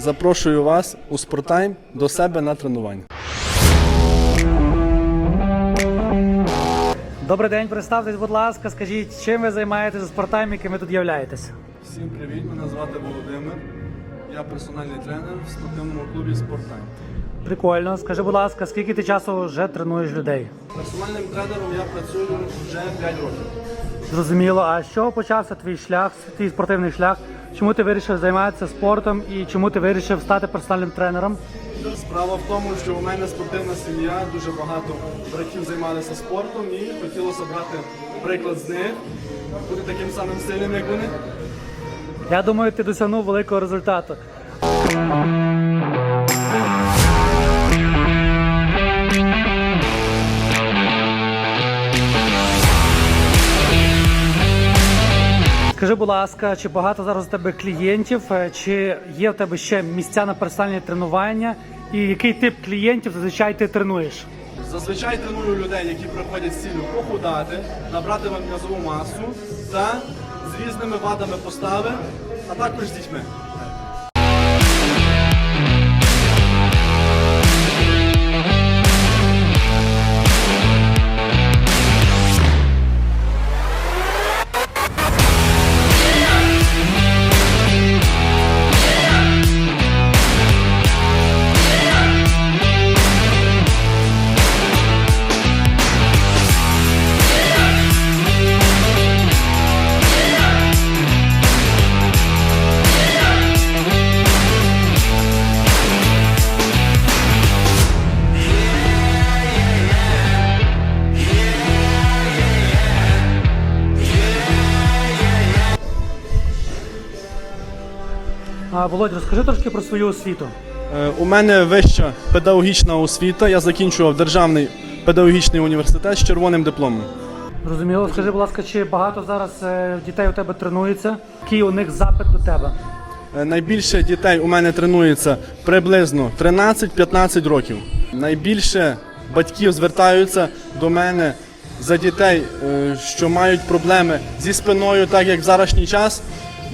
Запрошую вас у спорттайм до себе на тренування. Добрий день, представтесь, будь ласка, скажіть, чим ви займаєтеся спортами, яким ви тут являєтесь? Всім привіт! Мене звати Володимир. Я персональний тренер в спортивному клубі Спорттайм. Прикольно. Скажи, будь ласка, скільки ти часу вже тренуєш людей? Персональним тренером я працюю вже 5 років. Зрозуміло, а з чого почався твій шлях, твій спортивний шлях? Чому ти вирішив займатися спортом і чому ти вирішив стати персональним тренером? Справа в тому, що у мене спортивна сім'я, дуже багато братів займалися спортом і хотілося брати приклад з них, бути таким самим сильним, як вони. Я думаю, ти досягнув великого результату. Скажи, будь ласка, чи багато зараз у тебе клієнтів, е, чи є в тебе ще місця на персональні тренування, і який тип клієнтів зазвичай ти тренуєш? Зазвичай треную людей, які приходять з цілю похудати, набрати м'язову масу та з різними вадами постави, а також з дітьми. А, Володь, розкажи трошки про свою освіту. Е, У мене вища педагогічна освіта. Я закінчував державний педагогічний університет з червоним дипломом. Зрозуміло, скажи, будь ласка, чи багато зараз е, дітей у тебе тренується? Який у них запит до тебе? Е, Найбільше дітей у мене тренується приблизно 13-15 років. Найбільше батьків звертаються до мене за дітей, що мають проблеми зі спиною, так як в зарашній час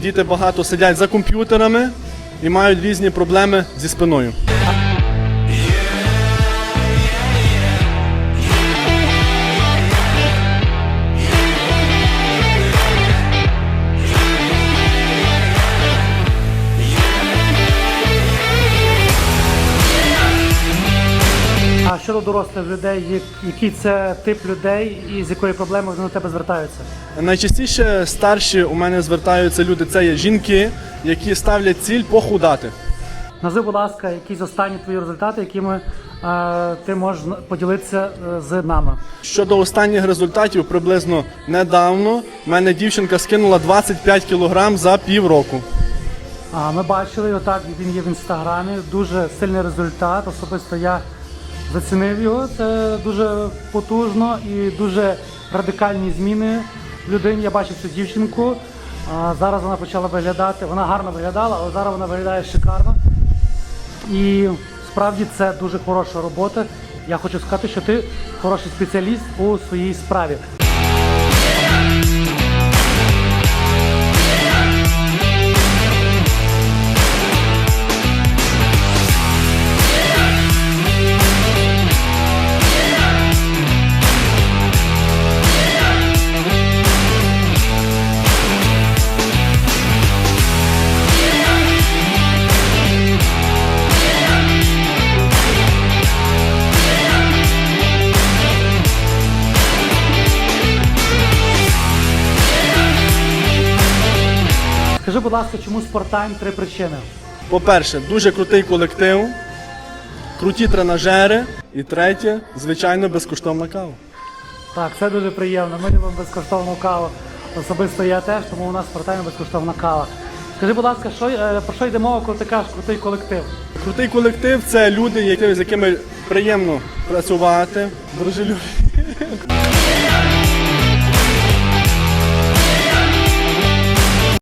діти багато сидять за комп'ютерами і мають різні проблеми зі спиною. Щодо дорослих людей, який це тип людей і з якою проблемою вони до тебе звертаються? Найчастіше старші у мене звертаються люди, це є жінки, які ставлять ціль похудати. Назви, будь ласка, якісь останні твої результати, якими е, ти можеш поділитися е, з нами. Щодо останніх результатів, приблизно недавно в мене дівчинка скинула 25 кг за півроку. А ми бачили отак, він є в інстаграмі. Дуже сильний результат. Особисто я зацінив його. Це дуже потужно і дуже радикальні зміни в. Я бачив цю дівчинку. А зараз вона почала виглядати. Вона гарно виглядала, але зараз вона виглядає шикарно. І справді це дуже хороша робота. Я хочу сказати, що ти хороший спеціаліст у своїй справі. Будь ласка, чому спорттайм три причини? По-перше, дуже крутий колектив, круті тренажери. І третє, звичайно, безкоштовна кава. Так, це дуже приємно. Ми любимо безкоштовну каву. Особисто я теж, тому у нас в безкоштовна кава. Скажи, будь ласка, що, е, про що йде мова, коли ти кажеш крутий колектив? Крутий колектив це люди, які, з якими приємно працювати, дружелюбні.